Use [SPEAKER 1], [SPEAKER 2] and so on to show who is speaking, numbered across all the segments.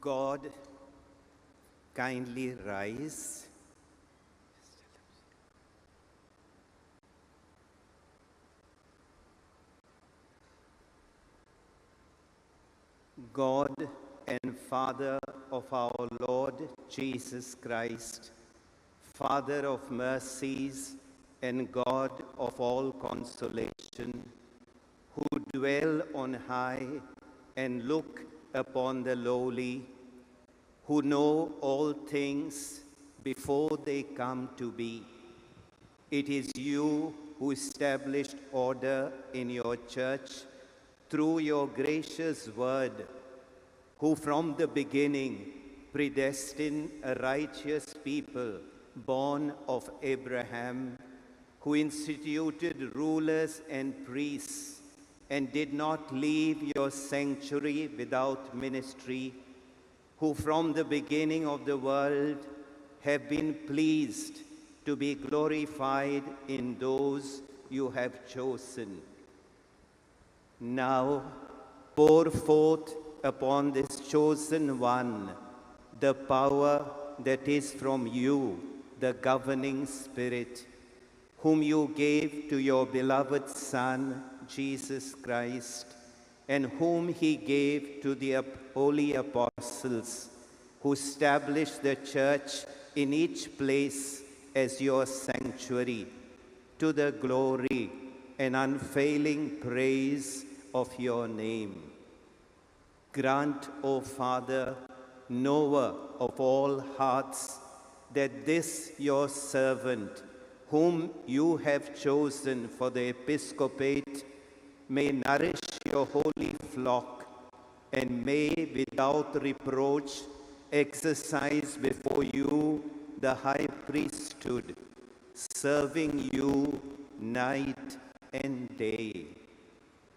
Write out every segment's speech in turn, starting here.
[SPEAKER 1] God, kindly rise. God and Father of our Lord Jesus Christ, Father of mercies and God of all consolation, who dwell on high and look upon the lowly, who know all things before they come to be. It is you who established order in your church through your gracious word, who from the beginning predestined a righteous people born of Abraham, who instituted rulers and priests, and did not leave your sanctuary without ministry, who from the beginning of the world have been pleased to be glorified in those you have chosen. Now pour forth upon this chosen one the power that is from you, the governing spirit, whom you gave to your beloved Son, Jesus Christ, and whom he gave to the holy apostles, who established the church in each place as your sanctuary, to the glory and unfailing praise of your name. Grant, O Father, knower of all hearts, that this your servant, whom you have chosen for the episcopate, may nourish your holy flock and may without reproach exercise before you the high priesthood, serving you night and day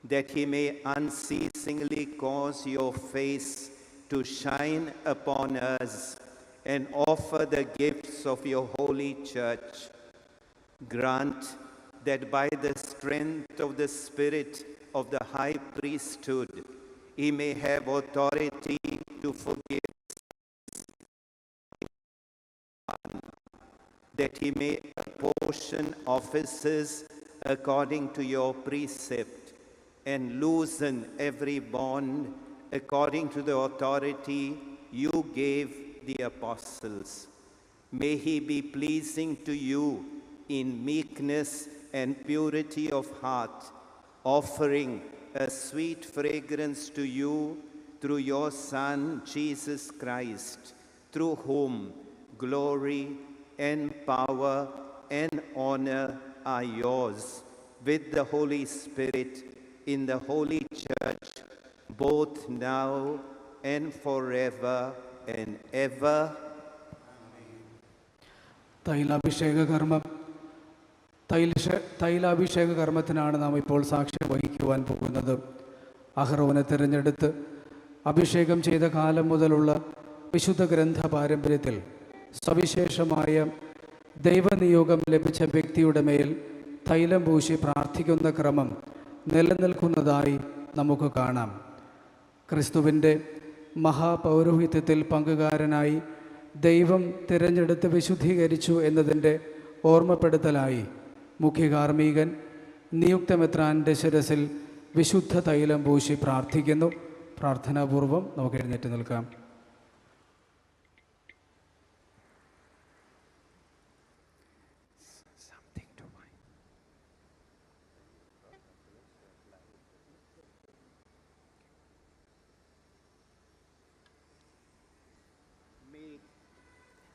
[SPEAKER 1] that he may unceasingly cause your face to shine upon us and offer the gifts of your holy church. Grant that by the strength of the Spirit of the high priesthood, he may have authority to forgive that he may apportion offices according to your precept and loosen every bond according to the authority you gave the apostles. May he be pleasing to you in meekness and purity of heart, offering a sweet fragrance to you through your Son, Jesus Christ, through whom glory and power and honor are yours with the Holy Spirit in the Holy Church, both now and forever and ever.
[SPEAKER 2] തൈലാഭിഷേക കർമ്മം തൈലശ തൈലാഭിഷേക കർമ്മത്തിനാണ് നാം ഇപ്പോൾ സാക്ഷ്യം വഹിക്കുവാൻ പോകുന്നത്. അഹ്റോനെ തിരഞ്ഞെടുത്ത് അഭിഷേകം ചെയ്ത കാലം മുതലുള്ള വിശുദ്ധ ഗ്രന്ഥ പാരമ്പര്യത്തിൽ സവിശേഷമായ ദൈവനിയോഗം ലഭിച്ച വ്യക്തിയുടെ മേൽ തൈലം പൂശി പ്രാർത്ഥിക്കുന്ന ക്രമം നിലനിൽക്കുന്നതായി നമുക്ക് കാണാം. ക്രിസ്തുവിന്റെ മഹാപൗരോഹിത്യത്തിൽ പങ്കുകാരനായി ദൈവം തിരഞ്ഞെടുത്ത് വിശുദ്ധീകരിച്ചു എന്നതിന്റെ ഓർമ്മപ്പെടുത്തലായി മുഖ്യകാർമ്മികൻ നിയുക്തമെത്രാന്റെ ശിരസിൽ വിശുദ്ധ തൈലം പൂശി പ്രാർത്ഥിക്കുന്നു. പ്രാർത്ഥനാപൂർവം നമുക്ക് എഴുന്നേറ്റ് നിൽക്കാം.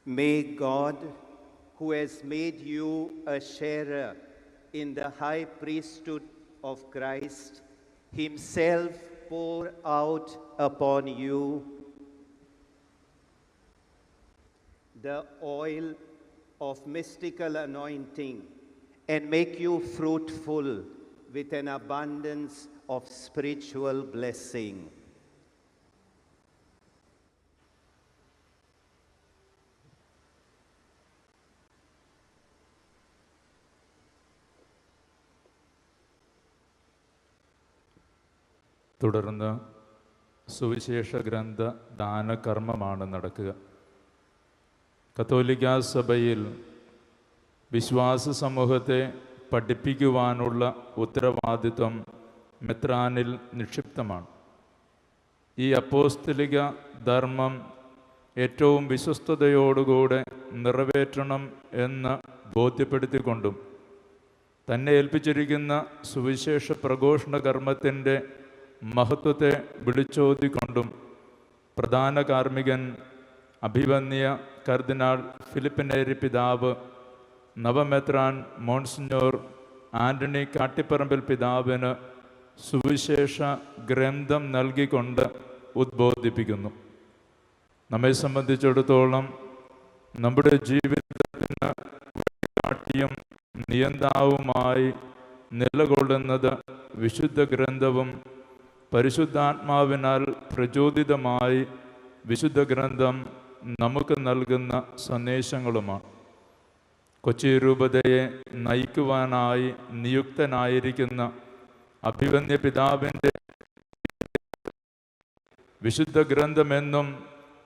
[SPEAKER 1] May God, who has made you a sharer in the high priesthood of Christ, himself pour out upon you the oil of mystical anointing and make you fruitful with an abundance of spiritual blessing.
[SPEAKER 3] തുടർന്ന് സുവിശേഷ ഗ്രന്ഥ ദാനകർമ്മമാണ് നടക്കുക. കത്തോലിക്ക സഭയിൽ വിശ്വാസ സമൂഹത്തെ പഠിപ്പിക്കുവാനുള്ള ഉത്തരവാദിത്വം മെത്രാനിൽ നിക്ഷിപ്തമാണ്. ഈ അപ്പോസ്തലിക ധർമ്മം ഏറ്റവും വിശ്വസ്തയോടുകൂടെ നിറവേറ്റണം എന്ന് ബോധ്യപ്പെടുത്തിക്കൊണ്ടും തന്നെ ഏൽപ്പിച്ചിരിക്കുന്ന സുവിശേഷ പ്രഘോഷണ കർമ്മത്തിന്റെ മഹത്വത്തെ വിളിച്ചോതിക്കൊണ്ടും പ്രധാന കാർമ്മികൻ അഭിവന്യ കർദിനാൾ ഫിലിപ്പിനേരി പിതാവ് നവമെത്രാൻ മോൺസിഞ്ഞോർ ആന്റണി കാട്ടിപ്പറമ്പിൽ പിതാവിന് സുവിശേഷ ഗ്രന്ഥം നൽകിക്കൊണ്ട് ഉദ്ബോധിപ്പിക്കുന്നു. നമ്മെ സംബന്ധിച്ചിടത്തോളം നമ്മുടെ ജീവിതത്തിന് കാട്ടിയും നിയന്താവുമായി നിലകൊള്ളുന്നത് വിശുദ്ധ ഗ്രന്ഥവും പരിശുദ്ധാത്മാവിനാൽ പ്രചോദിതമായി വിശുദ്ധ ഗ്രന്ഥം നമുക്ക് നൽകുന്ന സന്ദേശങ്ങളുമാണ്. കൊച്ചി രൂപതയെ നയിക്കുവാനായി നിയുക്തനായിരിക്കുന്ന അഭിവന്യ പിതാവിന്റെ വിശുദ്ധ ഗ്രന്ഥമെന്നും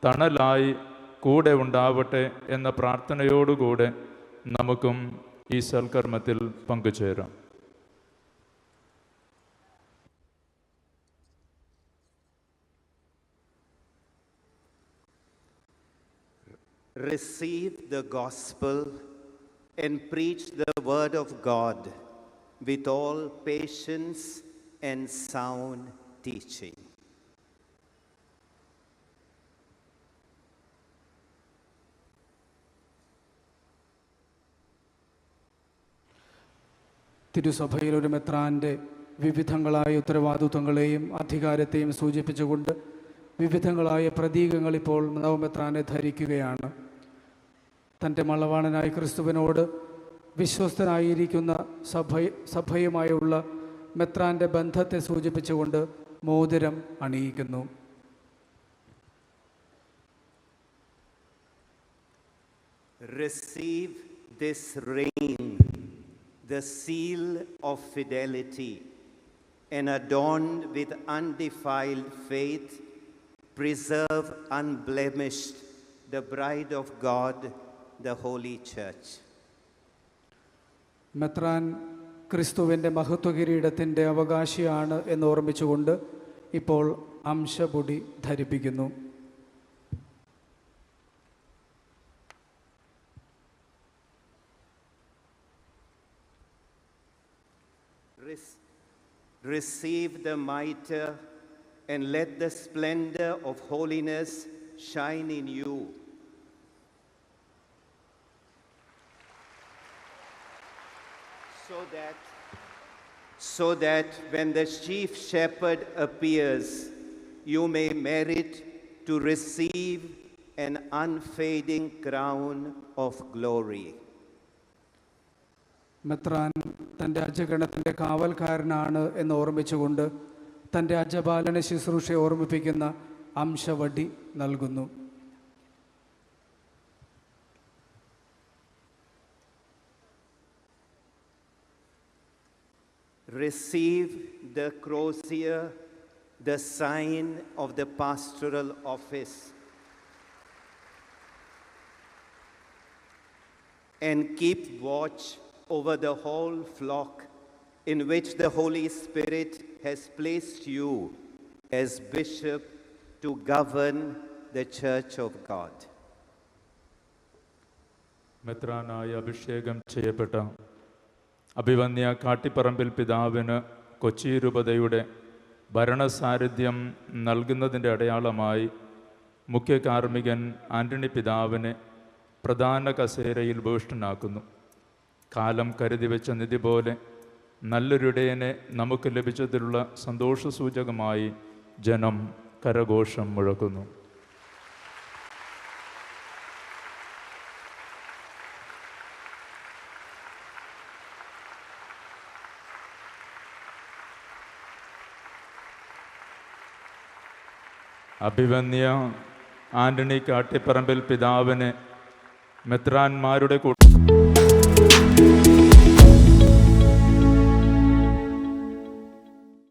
[SPEAKER 3] തണലായി കൂടെ ഉണ്ടാവട്ടെ എന്ന പ്രാർത്ഥനയോടുകൂടെ നമുക്കും ഈ സൽക്കർമ്മത്തിൽ പങ്കുചേരാം.
[SPEAKER 1] Receive the gospel and preach the word of God with all patience and sound teaching.
[SPEAKER 2] തിരുസഭയിൽ ഒരു മെത്രാന്റെ വിവിധങ്ങളായ ഉത്തരവാദിത്വങ്ങളെയും അധികാരത്തെയും സൂചിപ്പിച്ചുകൊണ്ട് വിവിധങ്ങളായ പ്രതീകങ്ങൾ ഇപ്പോൾ നവമെത്രാനെ ധരിക്കുകയാണ് തന്റെ മളവാണനായ ക്രിസ്തുവിനോട് വിശ്വസ്തനായിരിക്കുന്ന സഭ സഭയുമായുള്ള മെത്രാന്റെ ബന്ധത്തെ സൂചിപ്പിച്ചുകൊണ്ട് മോതിരം അണിയിക്കുന്നു
[SPEAKER 1] Receive this ring, the seal of fidelity, and adorned with undefiled faith, preserve unblemished the bride of God, the Holy Church.
[SPEAKER 2] മെത്രാൻ ക്രിസ്തുവിന്റെ മഹത്വകിരീടത്തിന്റെ അവകാശിയാണ് എന്ന് ഓർമ്മിച്ചുകൊണ്ട് ഇപ്പോൾ അംശപൊടി ധരിപ്പിക്കുന്നു
[SPEAKER 1] Rec- Receive the mitre and let the splendor of holiness shine in you. That, so that when the chief shepherd appears, you may merit to receive an unfading crown of glory.
[SPEAKER 2] മെത്രാൻ തന്റെ അജഗണത്തിന്റെ കാവൽക്കാരനാണ് എന്ന് ഓർമ്മിച്ചുകൊണ്ട് തന്റെ അജപാലന ശുശ്രൂഷയെ ഓർമ്മിപ്പിക്കുന്ന അംശവടി നൽകുന്നു
[SPEAKER 1] receive the crozier, the sign of the pastoral office, and keep watch over the whole flock in which the Holy Spirit has placed you as bishop to govern the church of God.
[SPEAKER 3] മെത്രാനായി അഭിഷേകം ചെയ്യപ്പെട്ട അഭിവന്യ കാട്ടിപ്പറമ്പിൽ പിതാവിന് കൊച്ചി രൂപതയുടെ ഭരണസാരഥ്യം നൽകുന്നതിന്റെ അടയാളമായി മുഖ്യ കാർമ്മികൻ ആന്റണി പിതാവിനെ പ്രധാന കസേരയിൽ ഭൂഷണനാക്കുന്നു. കാലം കരുതി വെച്ച നിധി പോലെ നല്ലൊരിടയനെ നമുക്ക് ലഭിച്ചതിലുള്ള സന്തോഷസൂചകമായി ജനം കരഘോഷം മുഴക്കുന്നു. അഭിവന്യ ആന്റണി കാട്ടിപ്പറമ്പിൽ പിതാവിന് മെത്രാന്മാരുടെ